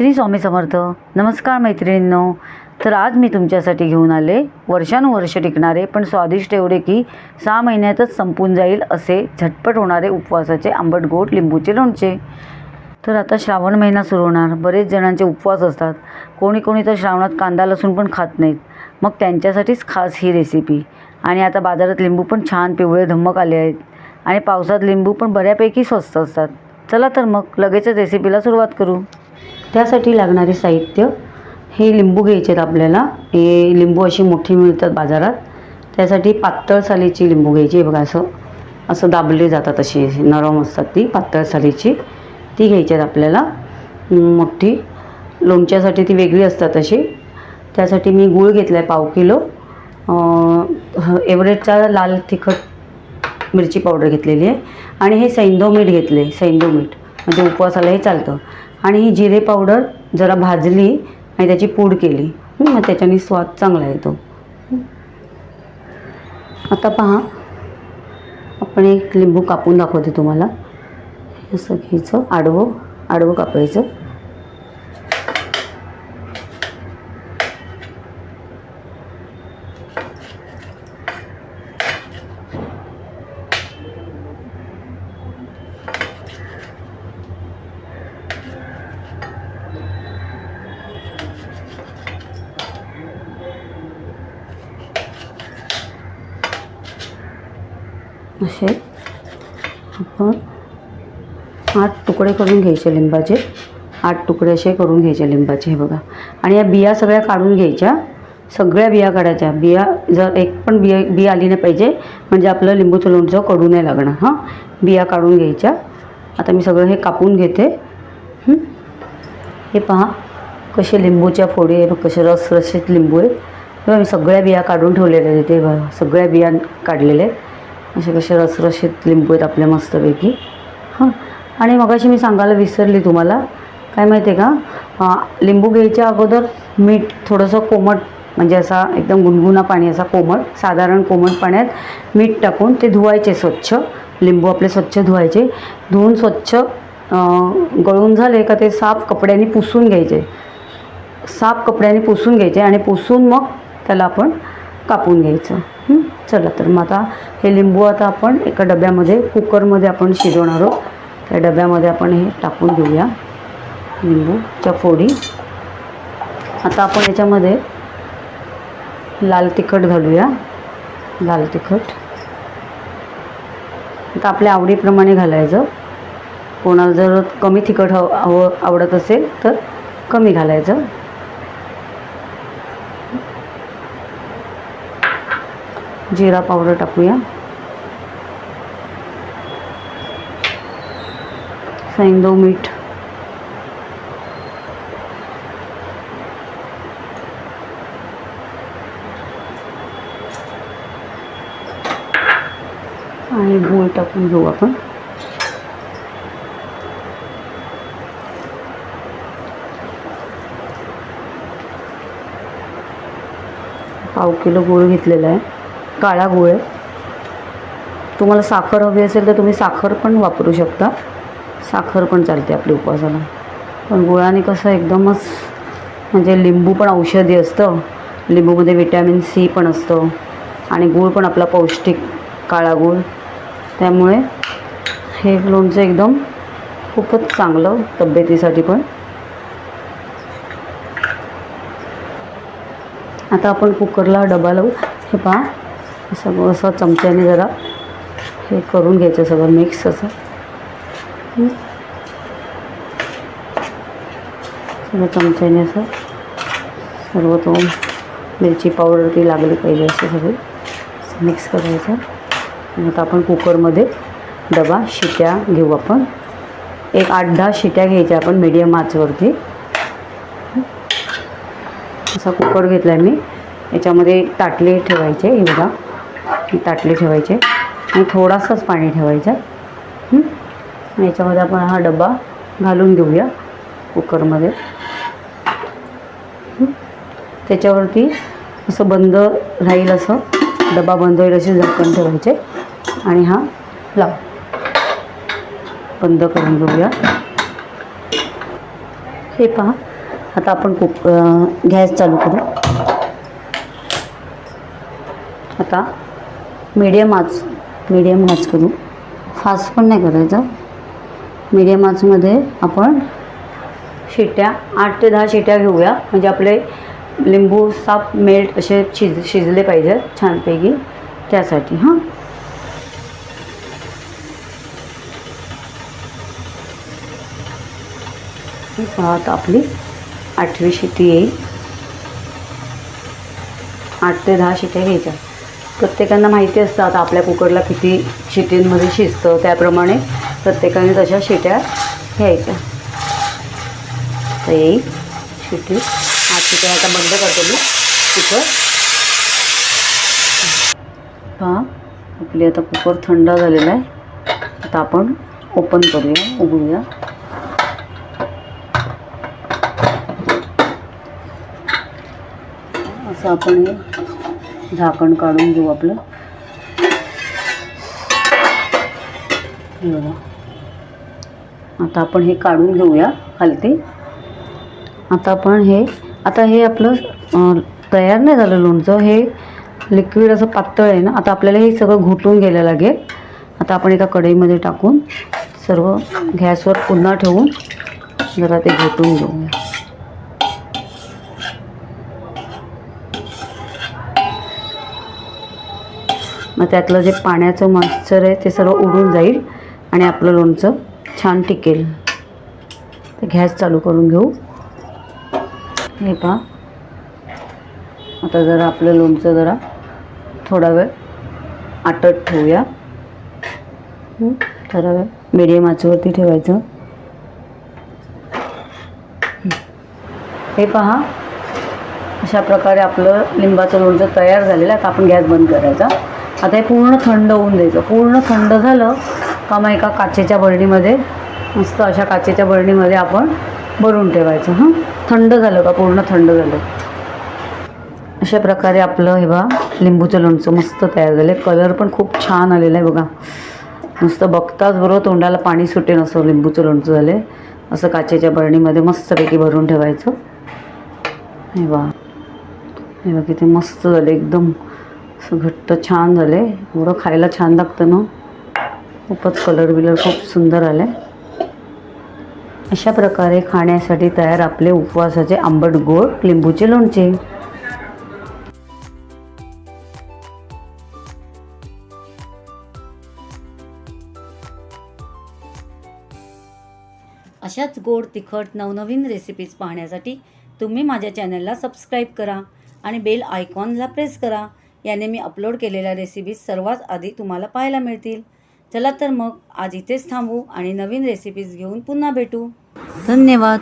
श्री स्वामी समर्थ. नमस्कार मैत्रिणींनो. तर आज मी तुमच्यासाठी घेऊन आले वर्षानुवर्ष टिकणारे पण स्वादिष्ट एवढे की सहा महिन्यातच संपून जाईल असे झटपट होणारे उपवासाचे आंबट गोड लिंबूचे लोणचे. तर आता श्रावण महिना सुरू होणार. बरेच जणांचे उपवास असतात. कोणी कोणी तर श्रावणात कांदा लसूण पण खात नाहीत. मग त्यांच्यासाठीच खास ही रेसिपी आणि आता बाजारात लिंबू पण छान पिवळे धम्मक आले आहेत. आणि पावसात लिंबू पण बऱ्यापैकी स्वस्त असतात. चला तर मग लगेचच रेसिपीला सुरुवात करू. त्यासाठी लागणारे साहित्य हे लिंबू घ्यायचे आहेत आपल्याला. हे लिंबू अशी मोठी मिळतात बाजारात. त्यासाठी पातळ सालीची लिंबू घ्यायची बघा असं. असं दाबले जातात अशी नरम असतात ती पातळ सालीची. ती घ्यायची आहेत आपल्याला मोठी. लोणच्यासाठी ती वेगळी असतात अशी. त्यासाठी मी गूळ घेतला आहे पाव किलो. अं, ह- लाल तिखट मिरची पावडर घेतलेली आहे. आणि हे सैंदव मीठ घेतले सैंदव मीठ. म्हणजे उपवासाला हे चालतं. आणि ही जिरे पावडर जरा भाजली आणि त्याची पूड केली. मग त्याच्याने स्वाद चांगला येतो. आता पहा आपण एक लिंबू कापून दाखवते तुम्हाला. असं घ्यायचं आडवं आडवं कापायचं. असे. आपण आठ तुकडे करून घ्यायचे लिंबाचे. आठ तुकडे असे करून घ्यायचे लिंबाचे हे बघा. आणि या बिया सगळ्या काढून घ्यायच्या. सगळ्या बिया काढायच्या. बिया जर एक पण बिया बिया आली नाही पाहिजे म्हणजे आपलं लिंबूचं लोणचं कडू नाही लागणार. हां? बिया काढून घ्यायच्या. आता मी सगळं हे कापून घेते. हे? पहा कसे लिंबूच्या फोडी आहे कसे रसरशीत लिंबू आहेत. तेव्हा मी सगळ्या बिया काढून ठेवलेल्या आहेत ते बघा सगळ्या बिया काढलेल्या आहेत. असे कसे रसरशीत लिंबू आहेत आपल्या मस्तपैकी. हां. आणि मगाशी मी सांगायला विसरली तुम्हाला. काय माहिती आहे का लिंबू घ्यायच्या अगोदर मीठ थोडंसं कोमट म्हणजे असा एकदम गुणगुणा पाणी असा कोमट साधारण कोमट पाण्यात मीठ टाकून ते धुवायचे स्वच्छ. लिंबू आपले स्वच्छ धुवायचे. धुवून स्वच्छ गळून झाले का ते साफ कपड्याने पुसून घ्यायचे. साफ कपड्याने पुसून घ्यायचे आणि पुसून मग त्याला आपण कापून घ्यायचं. चला तर मग आता हे लिंबू आता आपण एका डब्यामध्ये कुकरमध्ये आपण शिजवणार आहोत. त्या डब्यामध्ये आपण हे टाकून घेऊया. लिंबूच्या फोडी. आता आपण याच्यामध्ये लाल तिखट घालूया. लाल तिखट. आता आपल्या आवडीप्रमाणे घालायचं. कोणाला जर कमी तिखट हवं हवं आवडत असेल तर कमी घालायचं. जिरा पावडर टाकूया सैंदव मीठ आणि गूळ टाकून घेऊ आपण पाव किलो गूळ घेतलेला आहे काळा गुळ आहे तुम्हाला साखर हवी असेल तर तुम्ही साखर पण वापरू शकता. साखर पण चालते आपल्या उपवासाला. पण गुळाने कसं एकदमच म्हणजे लिंबू पण औषधी असतं. लिंबूमध्ये विटॅमिन सी पण असतं. आणि गूळ पण आपला पौष्टिक काळा गूळ त्यामुळे हे लोणचं एकदम खूपच चांगलं तब्येतीसाठी पण. आता आपण कुकरला डबा लावू. हे पहा. सगळं असं चमच्याने जरा हे करून घ्यायचं सगळं मिक्स असं. सगळं चमच्याने असं सर्व तो मिरची पावडर ती लागली पाहिजे असं सगळी. मिक्स करायचं. आता आपण कुकरमध्ये डबा शिट्या घेऊ आपण. एक आठ दहा शिट्या घ्यायच्या आपण मीडियम आचवरती. असा कुकर घेतला आहे मी. याच्यामध्ये ताटले ठेवायचे हे बघा. ताटले ठेवायचे. आणि थोडासाच पाणी ठेवायचं. आणि याच्यामध्ये आपण हा डबा घालून घेऊया कुकरमध्ये. त्याच्यावरती असं बंद राहील असं डबा बंद होईल असे झाकण ठेवायचे. आणि हा लाव. बंद करून घेऊया. हे पहा. आता आपण कुक गॅस चालू करू. आता मीडियम आच मीडियम आच करू. फास्ट पण नाही करायचं. मीडियम आचमध्ये आपण शिट्या आठ ते दहा शिट्या घेऊया. म्हणजे आपले लिंबू साप मेल्ट असे शिज शिजले पाहिजेत छानपैकी. त्यासाठी हां. पाहत आपली आठवी शिटी येईल. आठ ते दहा शिट्या घ्यायच्या. प्रत्येकांना माहिती असतं आता आपल्या कुकरला किती शिटींमध्ये शिजतं त्याप्रमाणे. प्रत्येकाने तशा शिट्या घ्यायच्या. तर येईल शिटी आज शिट्या आता बंद करतो मी. कुकर. पहा आपली आता कुकर थंड झालेला आहे. आता आपण ओपन करूया उघडूया. असं आपण हे झाकण काढून घेऊ आपलं. हे बघा आता आपण हे काढून घेऊया खालती आता आपण हे आता हे आपलं तयार नाही झालं लोणचं. हे लिक्विड असं पातळ आहे ना आता आपल्याला हे सगळं घोटून घ्यायला लागेल. आता आपण एका कढईमध्ये टाकून सर्व गॅसवर पुन्हा ठेवून जरा ते घोटून घेऊया. मग त्यातलं जे पाण्याचं मॉइश्चर आहे ते सर्व उडून जाईल आणि आपलं लोणचं छान टिकेल. तर गॅस चालू करून घेऊ. हे पहा. आता जरा आपलं लोणचं जरा थोडा वेळ आटत ठेवूया. हं, थोडा वेळ मिडियम आचेवरती ठेवायचं. हे पहा. अशा प्रकारे आपलं लिंबाचं लोणचं तयार झालेलं आहे. आता आपण गॅस बंद करायचा. आता हे पूर्ण थंड होऊन द्यायचं. पूर्ण थंड झालं का मग एका काचेच्या बरणीमध्ये मस्त अशा काचेच्या बरणीमध्ये आपण भरून ठेवायचं. हां? थंड झालं का? पूर्ण थंड झालं. अशा प्रकारे आपलं हे बघा लिंबूचं लोणचं मस्त तयार झालं आहे कलर पण खूप छान आलेला आहे बघा. नुसतं बघताच बरोबर तोंडाला पाणी सुटेन असं लिंबूचं लोणचं झालं आहे असं काचेच्या बरणीमध्ये मस्तपैकी भरून ठेवायचं. हे बा. हे बघा किती मस्त झालं एकदम. असं घट्ट छान झालं. आहे एवढं खायला छान लागतं ना. खूपच कलर बिलर खूप सुंदर आले. अशा प्रकारे खाण्यासाठी तयार आपले उपवासाचे आंबट गोड लिंबूचे लोणचे. अशाच गोड तिखट नवनवीन रेसिपीज पाहण्यासाठी तुम्ही माझ्या चॅनलला सबस्क्राईब करा आणि बेल आयकॉनला प्रेस करा. याने मी अपलोड केलेल्या रेसिपीज सर्वात आधी तुम्हाला पाहायला मिळतील. चला तर मग आज इथेच थांबू आणि नवीन रेसिपीज घेऊन पुन्हा भेटू. धन्यवाद.